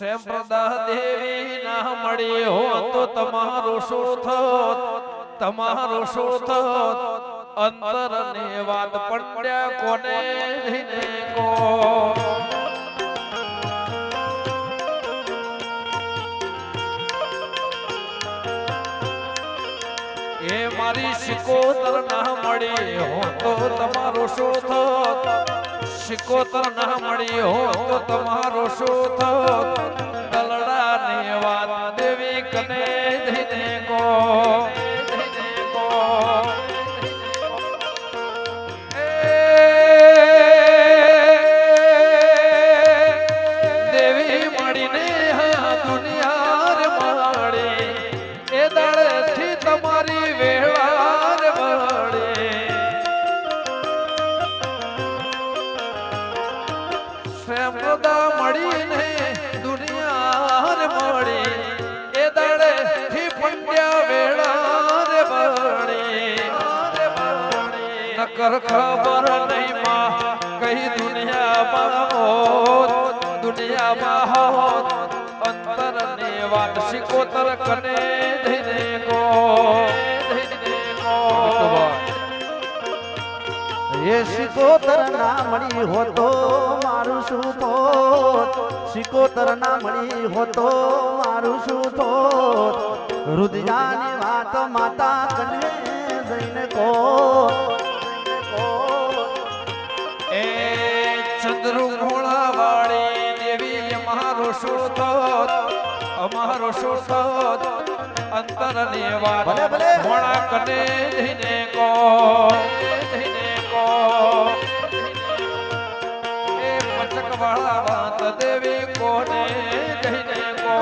શ્યામપ્રદા દેવી ના મળી હો તો તમારો શું થોત? તમારો શું થોત? અંતર ને વાત પડ્યા કોને કો? એ મારી શિકોતર ના મળી હો તો તમારું શું થોત? શિકોતર ના મળી હો તો તમારો શું થો દલડા ને વાત દેવી કને ધીને કો નકર ખબર નહીં માં, કઈ દુનિયામાં હોત દુનિયામાં હોત અંતર ને વાત શિકોતર કને ધીને કો એ શિકોતર ના મળી હોતો મારું શું થોત શિકોતર ના મળી હોતો મારું શું થોત રુદિયાની વાત માતા કને જઈને કો ચંદ્રુ વાળી દેવી અમારો શોધ અમારો શોધ અંતર ને વાત ભલે. કને ધીને કો ધીને કો એ પચક વાળા વાત દેવી કોને ધીને કો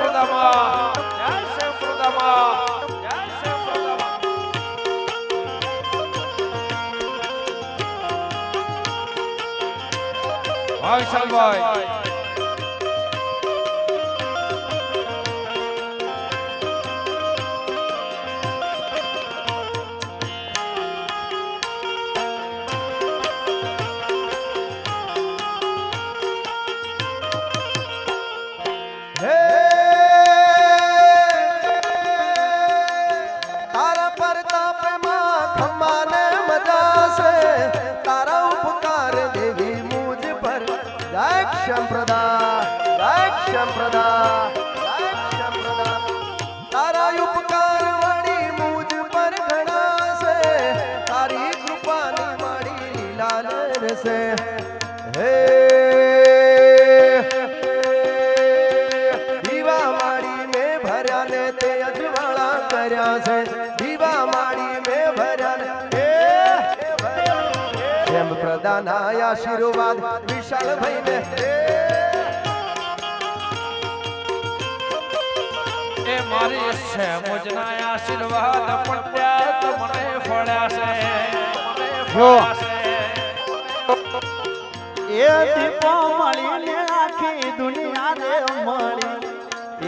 શ્યામ પ્રદામા જય શ્યામ પ્રદામા જય શ્યામ પ્રદામા ભાઈ શાલભાઈ છે. હે. દીવા મારી મે ભર્યા ને તે અજવાળા કર્યા છે. દીવા મારી મે ભર્યા ને જેમ પ્રદાન આશીર્વાદ વિશાળ ભાઈને એ મારી છે મુજના આશીર્વાદ પણ ત્યાં તમને ફળ્યા છે. મને ફળ્યા છે એ દીપો મળીને આખી દુનિયા રે મળી.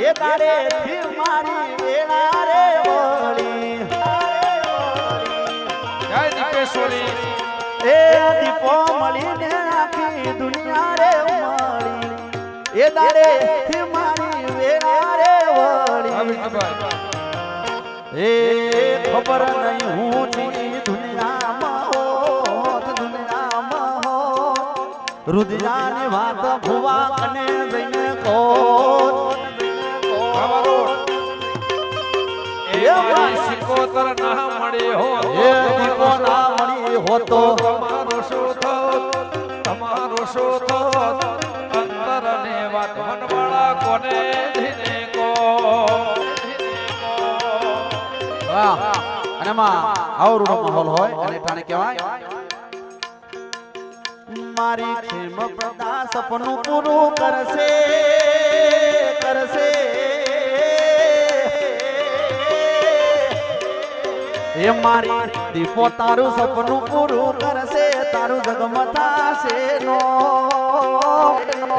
એ તારે થી મારી વેળા રે વળી જય દીપેશ્વરી. એ દીપો મળીને આખી દુનિયા રે મળી. એ દાડે થી મારી વેળા રે વળી એ ખબર નહીં હું રુદિયાની વાત ભુવા કને જઈને મારી સિકોતર ના મળી હો એ દીપો ના મળી હોતો. તમારો શું થોત તમારો શું થોત અંતર ને વાત મનવાળા કોને કો ધીને કો વાહ. અને માં આવરૂડો માહોલ હોય અને ટાણે કહેવાય મારી ખેમ પ્રદા સપનું પૂરું કરશે કરશે. એ મારી, દીપો તારું સપનું પૂરું કરશે, તારું જગમતાશે નો.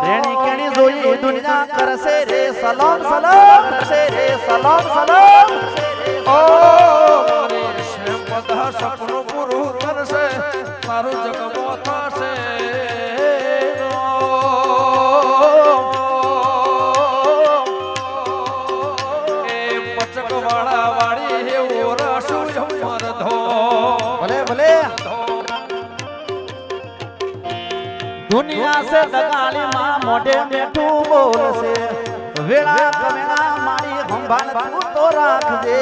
રેણી કેણી જોઈ દુનિયા કરશે રે, સલામ સલામ કરશે રે, સલામ સલામ ઓ સપનું પૂરું કરશે, તારું જગત દગાળી માં મોઢે મેઠું બોલશે. વેળા કમેણા મારી સંભાળ તું તો રાખજે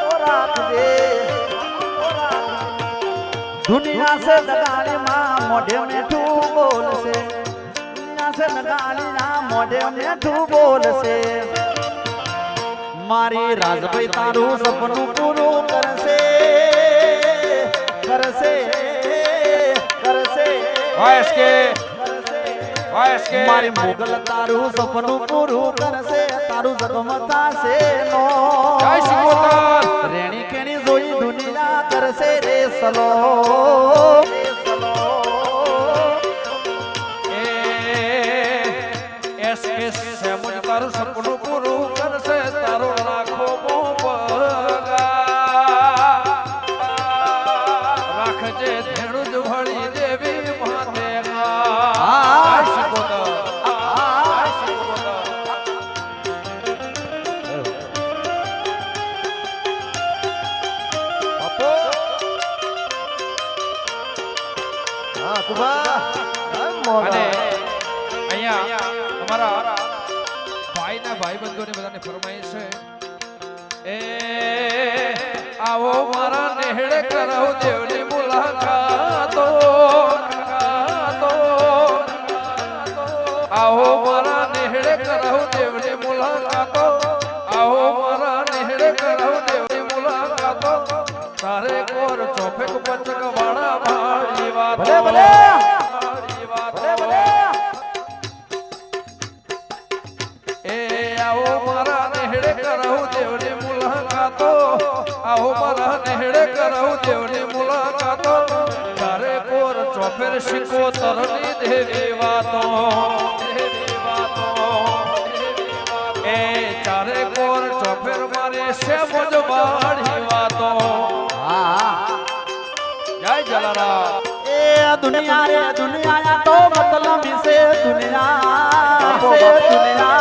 તું રાખજે દુનિયા સે દગાળી માં મોઢે મેઠું બોલશે. મારી રાજભાઈ તારું સપનું પૂરું કરશે. કરશે કરશે. મારી મોગલ તારું સપનું પૂરું કરશે તારું જગમતાશે નો. જય શિકોતર રેણી કેણી જોઈ દુનિયા કરશે રે સલો. તારું સપનું પૂરું કરશે તારો લાખો આવો મારા નેહડે કરાવ દેવની મુલાકાતો. આવો મારા નેહડે કરાવ દેવની મુલાકાતો, આવો મારા નેહડે કરાવ દેવની મુલાકાતો તારે કોર ચોફેક પચક વાળા ભાઈ, વાતો ભલે ભલે આવો મારા નેહડે કરાવું દેવની મુલાકાતો. તારે કોર ચોફેર શીખો તરની દેવી વાતો. એ ચારે કોર ચોફેર મારે છે મુજ વાતો. જય જલારામ. એ દુનિયા રે દુનિયા તો મતલબ છે. દુનિયા દુનિયા.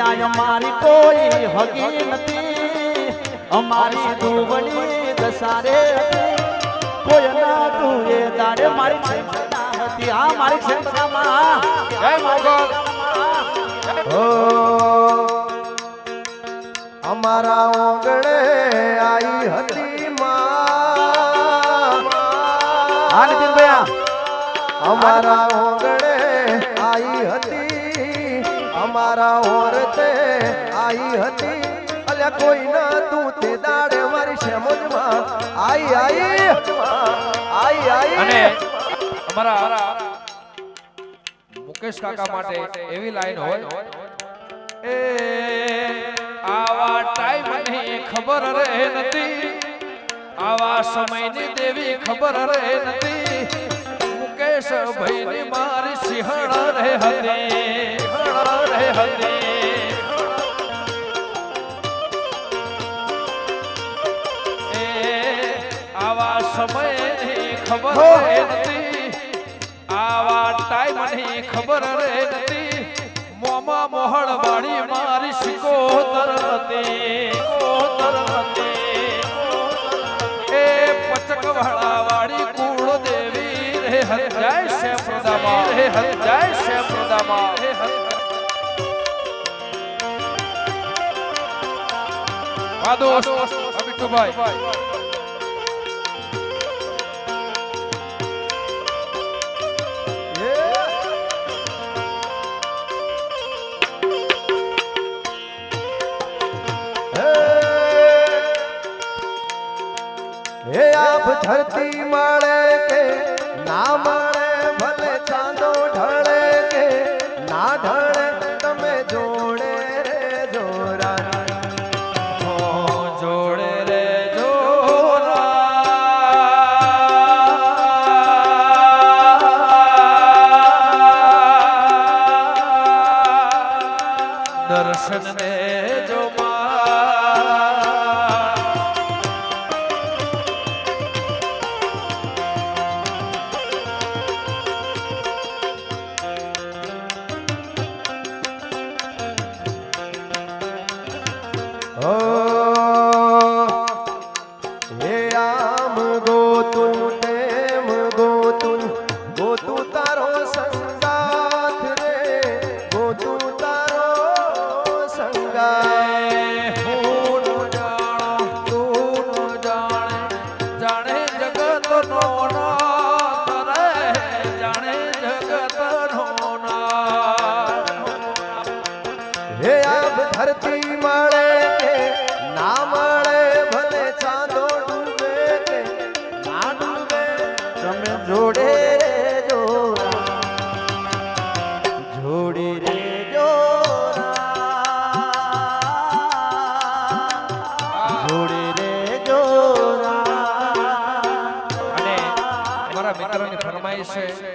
દુનિયા અમારી કોઈ હગી નથી. અમારી દુબળી દસારે કોઈ ના તું એ દાડે મારી ક્ષમતા હતી. આ મારી ક્ષમતામાં જય મોગલ અમારા ઓગણે આઈ હતી માં. અમારા ઓગણે અમારા ઓરતે આઈ હતી. અલ્યા કોઈ ના તું તે દાડે મારી શેમોજમાં આઈ આઈ આઈ આઈ. અને અમારા મુકેશ કાકા માટે એવી લાઈન હોય. એ આવા ટાઈમની ખબર રહે નથી. આવા સમયની દેવી ખબર રહે નથી. મુકેશ ભાઈ ની મારી સિંહણ રહે હતી. સમયની ખબર નથી આવા ટાઈમની ખબર રહે નથી મોમાં મોહળ વાળી મારી શિકોતર હતી એ પચક વાળા કુળ દેવી રે હર જય શ્યામ પ્રદામા રે હર જય શ્યામ પ્રદામા રે હર હા દોસ્ત હા બિટ્ટુભાઈ હે આપ ધરતી માળે કે ના Oh. જોરા જોડી રે. જોરા અને મારા મિત્રોની ફરમાઈશ છે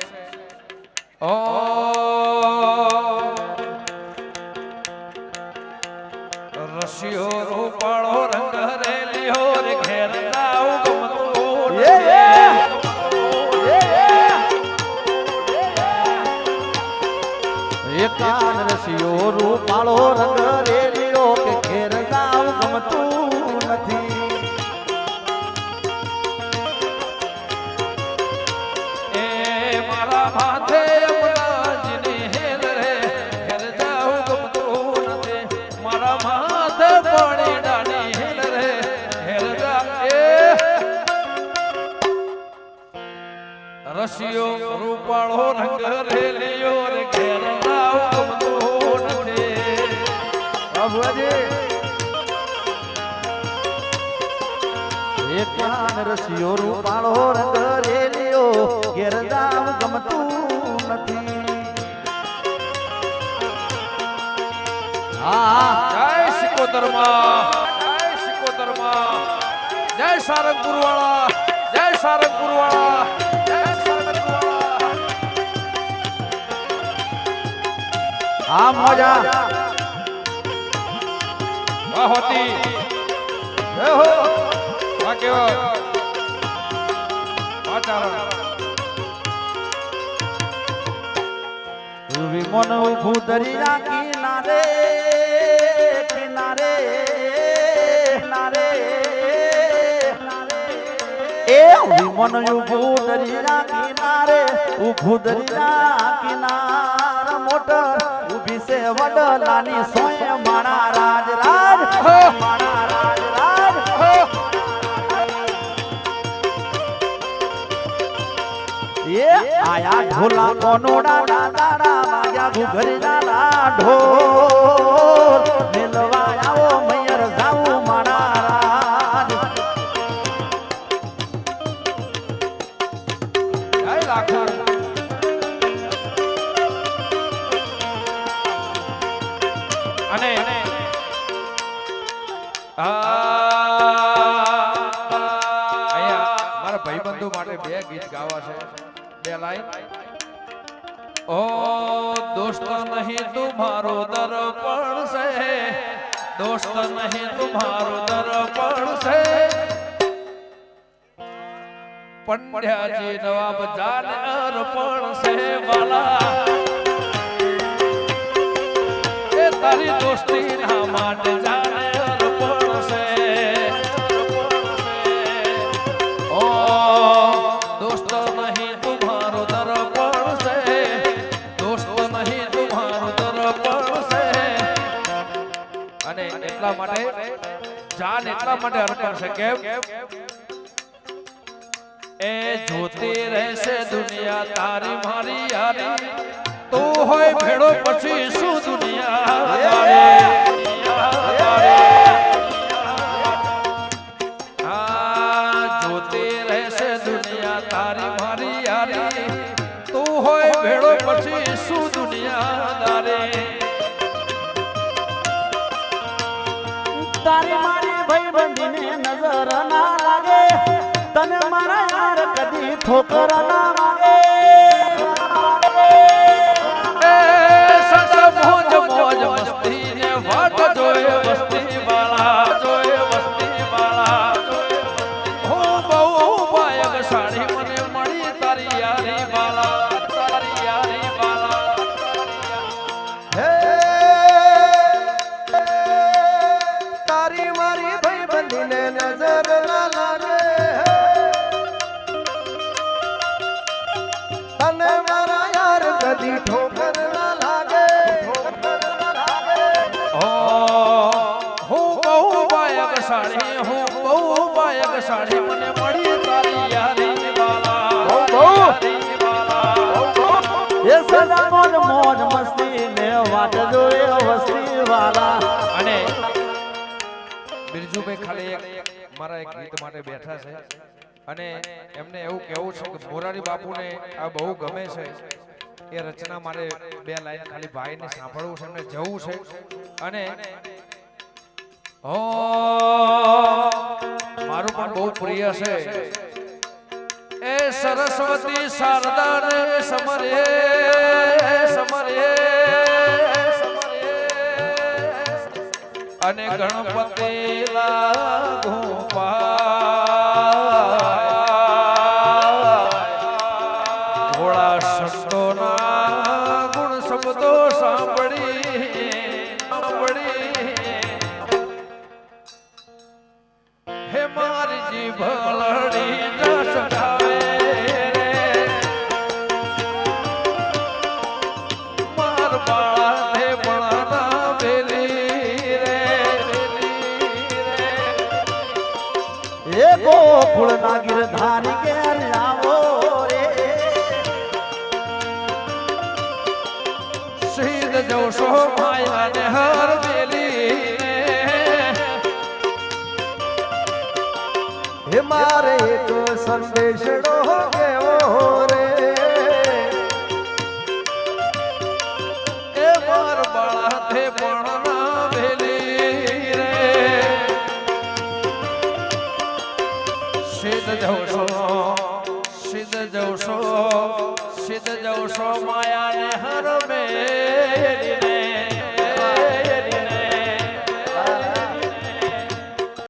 એકાન રસિયો રૂપાળો રંગ રસિયો રૂપાળો રંગ રેલિયો. ઘેર જાવ ગમતું નથી. હા જય સિકોતરમાં. જય સિકોતરમાં. જય સારંગપુર વાળા જય સારંગપુર વાળા હા મજા. વાહ હોતી. હો. વાહ કેવો. ચારણ વિમોન ઉભું દરિયા કિનારે કિનારે કિનારે. એ વિમોન ઉભું દરિયા કિનારે ઉભું દરિયા કિનાર મોટર. ઊભી છે વડલાની સોય, માણા રાજ રાજ, માણા એ આયા ઢોલા કોનોડા દાડા વાગ્યા ઘુઘરીના ઢોર મેલવા આવો બે લાઈન ઓ દોસ્ત નહીં તુમારો દર્પણ છે દોસ્ત નહીં તુમારો દર્પણ છે પંડ્યાજી નવાબ જાન અર્પણ છે વાલા. એ તારી દોસ્તી ના માટે જાન એટલા માટે જાન એટલા માટે અર્પણ છે કેમ એ જોતી રહેશે દુનિયા તારી મારી યારી તું હોય ભેડો પછી શું દુનિયા તારી? તારી મારી ભાઈબંધીને નજર ના લાગે. તને મારા યાર કદી ઠોકર ના વાગે કદી ઠોકર ના લાગે. હું. બહુ બાયક સાડી હું બહુ બાયક સાડી મને મળી તારી યારી વાળા એ સદા મોજ મોજ મસ્તી ને વાટ જોએ વસ્તી વાળા અને બિરજુભાઈ ખાલી એક મારા એક ગીત માટે બેઠા છે. અને એમને એવું કહેવું છે કે મોરારી બાપુને આ બહુ ગમે છે. એ રચના મારે બે લાઈન ખાલી ભાઈને સાંભળવું છે જવું છે અને મારું પણ બહુ પ્રિય છે એ સરસ્વતી શારદા રે સમરે સમરે અને ગણપતિ લાગુ પાય. મારે એક સંદેશડો કેવો રે એ માર બાળા તે બળાના બેલી રે સિદ્ધ જવશો સિદ્ધ જવશો સિદ્ધ જવશો માયા ને હર મેલીને